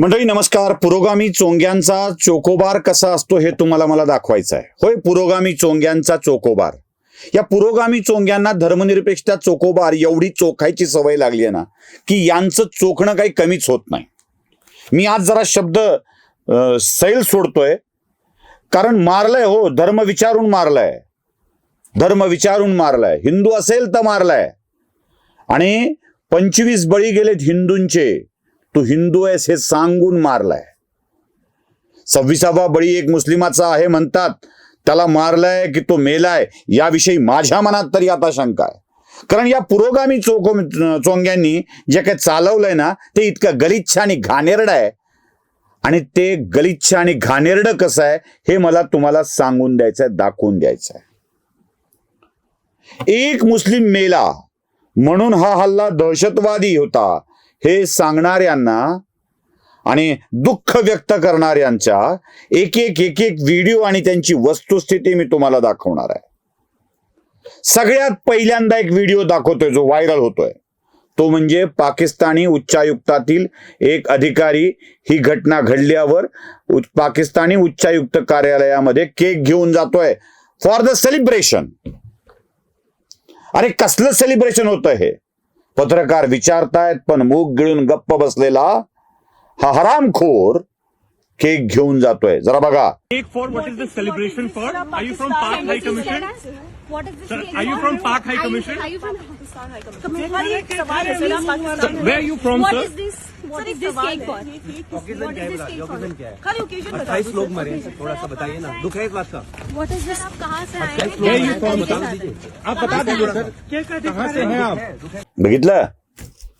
मंडळी नमस्कार. पुरोगामी चोंग्यांचा चोकोबार कसा असतो हे तुम्हाला मला दाखवायचं आहे. होय पुरोगामी चोंग्यांचा चोकोबार. या पुरोगामी चोंग्यांना धर्मनिरपेक्षता चोकोबार एवढी चोखायची सवय लागली आहे ना की यांचं चोखणं काही कमीच होत नाही. मी आज जरा शब्द सैल सोडतोय. कारण मारलंय हो धर्म विचारून मारलाय. धर्म विचारून मारलाय. हिंदू असेल तर मारलाय. आणि पंचवीस बळी गेलेत हिंदूंचे. तू हिंदू आहेस हे सांगून मारलाय. सव्वीसावा बळी एक मुस्लिमाचा आहे म्हणतात त्याला मारलाय की तो मेलाय याविषयी माझ्या मनात तरी आता शंका आहे. कारण या पुरोगामी चोक चोंग्यांनी जे काही चालवलंय ना ते इतकं गलिच्छ आणि घाणेरडं आहे. आणि ते गलिच्छ आणि घाणेरडं कसं आहे हे मला तुम्हाला सांगून द्यायचं आहे दाखवून द्यायचं आहे एक मुस्लिम मेला म्हणून हा हल्ला दहशतवादी होता. हे सांगणाऱ्यांना आणि दुःख व्यक्त करणाऱ्यांच्या एक एक एक एक व्हिडिओ आणि त्यांची वस्तुस्थिती मी तुम्हाला दाखवणार आहे. सगळ्यात पहिल्यांदा एक व्हिडिओ दाखवतोय जो व्हायरल होतोय. तो म्हणजे पाकिस्तानी उच्चायुक्तातील एक अधिकारी ही घटना घडल्यावर पाकिस्तानी उच्चायुक्त कार्यालयामध्ये केक घेऊन जातोय. फॉर द सेलिब्रेशन अरे कसलं सेलिब्रेशन होतं हे? पत्रकार विचारतायत पण मूग गिळून गप्प बसलेला हा हरामखोर केक घेऊन जातोय. जरा बघा. Cake for what is the celebration for? I you from park high commission I you from park high commission way you from sir बघितलं?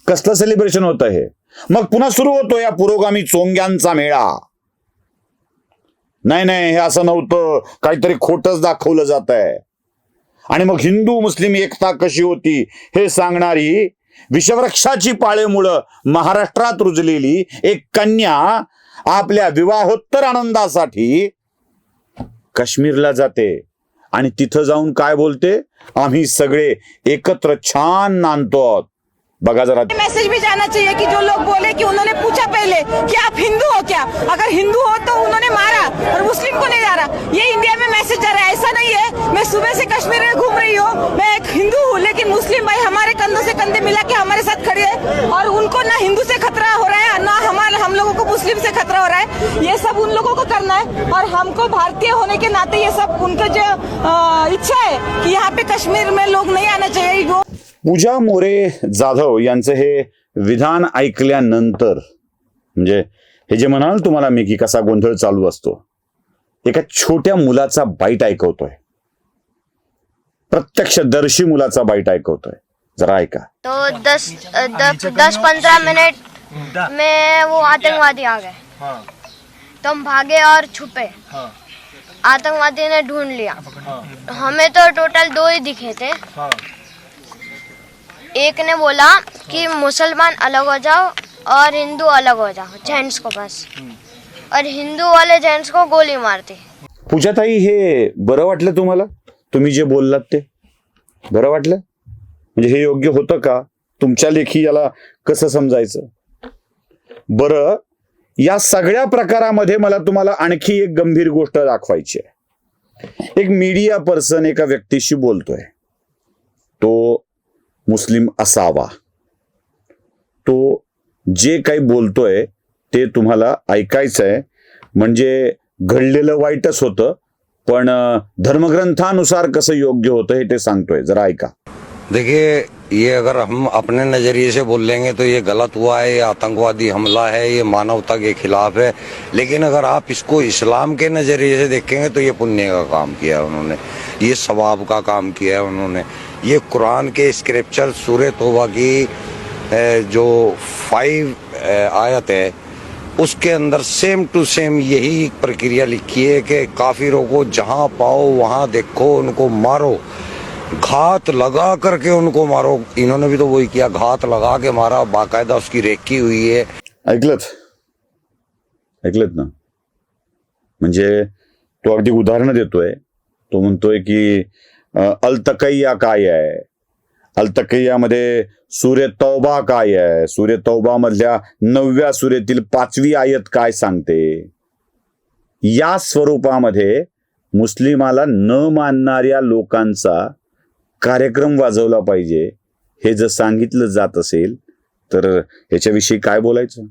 कसलं सेलिब्रेशन होत हे? मग पुन्हा सुरू होतो या पुरोगामी चोंग्यांचा मेळा. नाही नाही हे असं नव्हतं. काहीतरी खोटच दाखवलं जात आहे आणि मग हिंदू मुस्लिम एकता कशी होती हे सांगणारी विषवृक्षाची पाळेमुळं महाराष्ट्रात रुजलेली एक कन्या आपल्या विवाहोत्तर आनंदासाठी काश्मीरला जाते. आणि तिथं जाऊन काय बोलते? आम्ही सगळे एकत्र छान नांदतो मैसेज भी जाना चाहिए कि जो लोग बोले कि उन्होंने पूछा पहले कि आप हिंदू हो क्या? अगर हिंदू हो तो उन्होंने मारा और मुस्लिम को नहीं मारा। ये इंडिया में मैसेज जा रहा है, ऐसा नहीं है। मैं सुबह से कश्मीर में घूम रही हूँ, मैं एक हिंदू हूँ, लेकिन मुस्लिम भाई हमारे कंधों से कंधे मिला के हमारे साथ खड़े है और उनको ना हिंदू से खतरा हो रहा है, ना हमारे, हम लोगों को मुस्लिम से खतरा हो रहा है। ये सब उन लोगों को करना है और हमको भारतीय होने के नाते ये सब उनका जो इच्छा है कि यहाँ पे कश्मीर में लोग नहीं आना चाहिए। वो पूजा मोरे जाधव यांचं हे विधान ऐकल्यानंतर म्हणजे हे जे म्हणाल तुम्हाला मी की कसा गोंधळ चालू असतो एका छोट्या मुलाचा बाईट ऐकवतोय. प्रत्यक्षदर्शी मुलाचा बाईट ऐकवतोय. जरा ऐका. तो दस दस दस पंद्रह मिनट में वो आतंकवादी आ गए। तो हम भागे और छुपे। आतंकवादी ने ढूंढ लिया। हमें तो टोटल दो ही दिखे थे। एक ने बोला कि मुसलमान अलग हो जाओ और हिंदू अलग हो जाओ जेंट्स को बस। और हिंदू वाले जेंट्स को गोली मारती। पूजाताई हे बरं वाटलं तुम्हाला? तुम्ही जे बोललात ते. बरं वाटलं? म्हणजे हे योग्य होतं का? तुमच्या लेखी याला कसं समजायचं? बरं या सगळ्या प्रकारामध्ये मला तुम्हाला आणखी एक गंभीर गोष्ट दाखवायची आहे. एक मीडिया पर्सन एका व्यक्तीशी बोलतोय. तो मुस्लिम असावा. तो जे काही बोलतोय ते तुम्हाला ऐकायचं आहे म्हणजे घडलेलं वाईटच होतं पण धर्मग्रंथानुसार कसं योग्य होतं हे ते सांगतोय. जरा ऐका. देखिए ये अगर हम अपने नजरिए से बोल लेंगे तो ये गलत हुआ है ये आतंकवादी हमला है ये मानवता के खिलाफ है। लेकिन अगर आप इसको इस्लाम के नजरिए से देखेंगे तो ये पुण्य का काम किया है उन्होंने। ये सवाब का काम किया है उन्होंने। ये कुरान के स्क्रिप्चर सूर्य तोबा की जो फाइव आयत है उसके अंदर सेम टू सेम यही प्रक्रिया लिखी है कि काफिरों को जहां पाओ वहां देखो उनको मारो। घात लगा करके उनको मारो। इन्होंने भी तो वही किया घात लगा के मारा। बाकायदा उसकी रेखी हुई है। ऐकलत? ऐकलत ना? म्हणजे तो अगदी उदाहरणं देतोय. तो म्हणतोय की अलतकैया काय आहे? अलतकैयामध्ये सूर्य तौबा काय आहे? सूर्य तौबा मधल्या नवव्या सूर्यातील पाचवी आयत काय सांगते? या स्वरूपामध्ये मुस्लिमाला न मानणाऱ्या लोकांचा कार्यक्रम वाजवला पाहिजे. हे जर सांगितलं जात असेल तर ह्याच्याविषयी काय बोलायचं?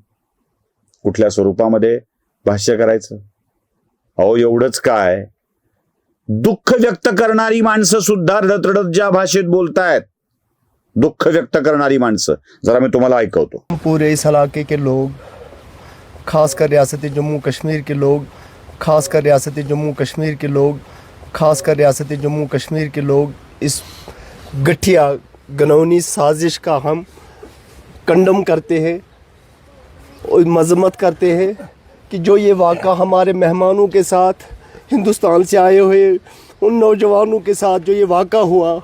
कुठल्या स्वरूपामध्ये भाष्य करायचं? अहो एवढंच काय? दुःख व्यक्त करणारी माणसं सुद्धा रडत ज्या भाषेत बोलतायत. दुःख व्यक्त करणारी माणसं. जरा मी तुम्हाला ऐकवतो. पूरे इस इलाके के लोग, खासकर रियासत जम्मू कश्मीर के लोग, खासकर रियासत जम्मू कश्मीर के लोग, खासकर रियासत जम्मू कश्मीर के लोग, इस गठिया गनौनी साजिश का हम कंडम करते हैं, और मजम्मत करते हैं कि जो ये वाक़ा हमारे मेहमानों के साथ हिंदुस्तान से आए हुए उन नौजवानों के साथ जो ये वाक़ा हुआ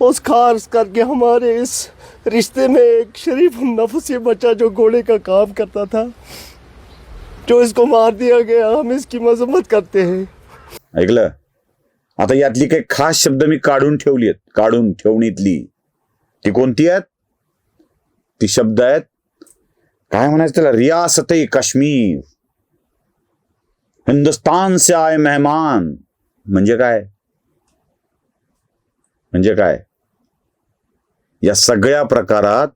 उस खास करके हमारे इस रिश्ते में एक शरीफ नफ्स ये बच्चा जो घोड़े का काम करता था जो इसको मार दिया गया हम इसकी मजम्मत करते हैं। ऐकलं आता यातली काही खास शब्द मी काढून ठेवली आहेत काढून ठेवणीतली. ती कोणती आहेत? ती शब्द आहेत काय म्हणायचं त्याला? रियासत काश्मीर. हिंदुस्तान से आए मेहमान. म्हणजे काय? म्हणजे काय? या सगळ्या प्रकारात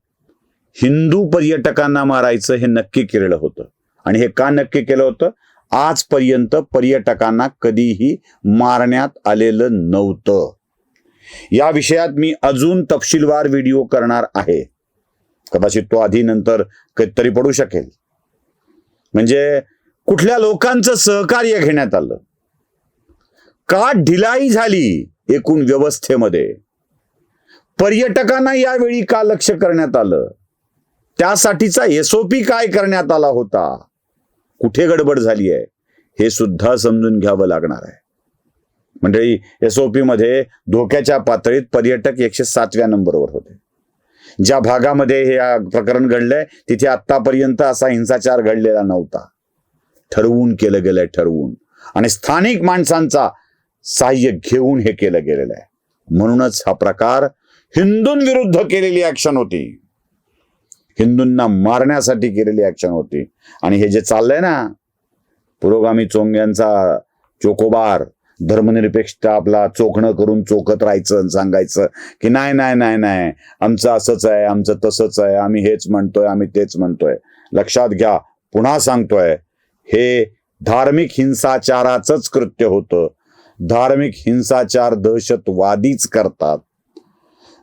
हिंदू पर्यटकांना मारायचं हे नक्की केलेलं होतं. आणि हे का नक्की केलं होतं? आजपर्यंत पर्यटकांना कधीही मारण्यात आलेलं नव्हतं. या विषयात मी अजून तपशीलवार व्हिडिओ करणार आहे. कदाचित तो आधी नंतर कधीतरी पडू शकेल. म्हणजे कुठल्या लोकांचं सहकार्य घेण्यात आलं? का ढिलाई झाली एकूण व्यवस्थेमध्ये? पर्यटकांना यावेळी का लक्ष करण्यात आलं? त्यासाठीचा एसओपी काय करण्यात आला होता? कुठे गडबड झाली आहे? हे सुद्धा समजून घ्यावं लागणार आहे. मंडळी एसओपी मध्ये धोक्याच्या पातळीत पर्यटक एकशे सातव्या नंबरवर होते. ज्या भागामध्ये हे प्रकरण घडलंय तिथे आतापर्यंत असा हिंसाचार घडलेला नव्हता. ठरवून केलं गेलंय ठरवून. आणि स्थानिक माणसांचा सहाय्य घेऊन हे केलं गेलेलं आहे. म्हणूनच हा प्रकार हिंदूंविरुद्ध केलेली ऍक्शन होती. हिंदूंना मारण्यासाठी केलेली ऍक्शन होती. आणि हे जे चाललंय ना पुरोगामी चोंग्यांचा चोकोबार धर्मनिरपेक्षता आपला चोखणं करून चोखत राहायचं आणि सांगायचं की नाही नाही नाही नाही आमचं असंच आहे आमचं तसंच आहे आम्ही हेच म्हणतोय आम्ही तेच म्हणतोय. लक्षात घ्या पुन्हा सांगतोय हे धार्मिक हिंसाचाराचंच कृत्य होतं. धार्मिक हिंसाचार दहशतवादीच करतात.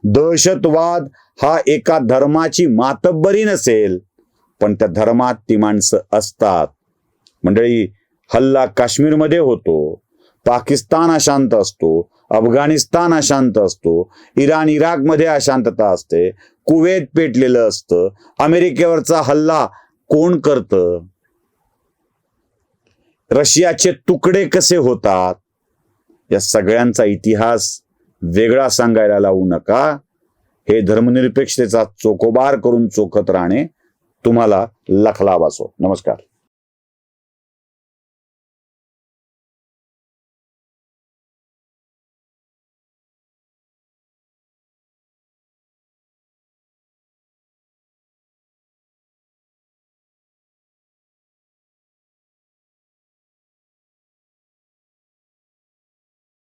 दहशतवाद हा एका धर्माची मातब्बरी नसेल पण त्या धर्मात ती माणसं असतात. मंडळी हल्ला काश्मीरमध्ये होतो पाकिस्तान अशांत असतो अफगाणिस्तान अशांत असतो इराण इराकमध्ये अशांतता असते कुवेत पेटलेलं असतं अमेरिकेवरचा हल्ला कोण करतं? रशियाचे तुकडे कसे होतात? या सगळ्यांचा इतिहास वेगळा सांगायला लावू नका. हे धर्मनिरपेक्षतेचा चोकोबार करून चोखत राहणे तुम्हाला लखला वाचो नमस्कार.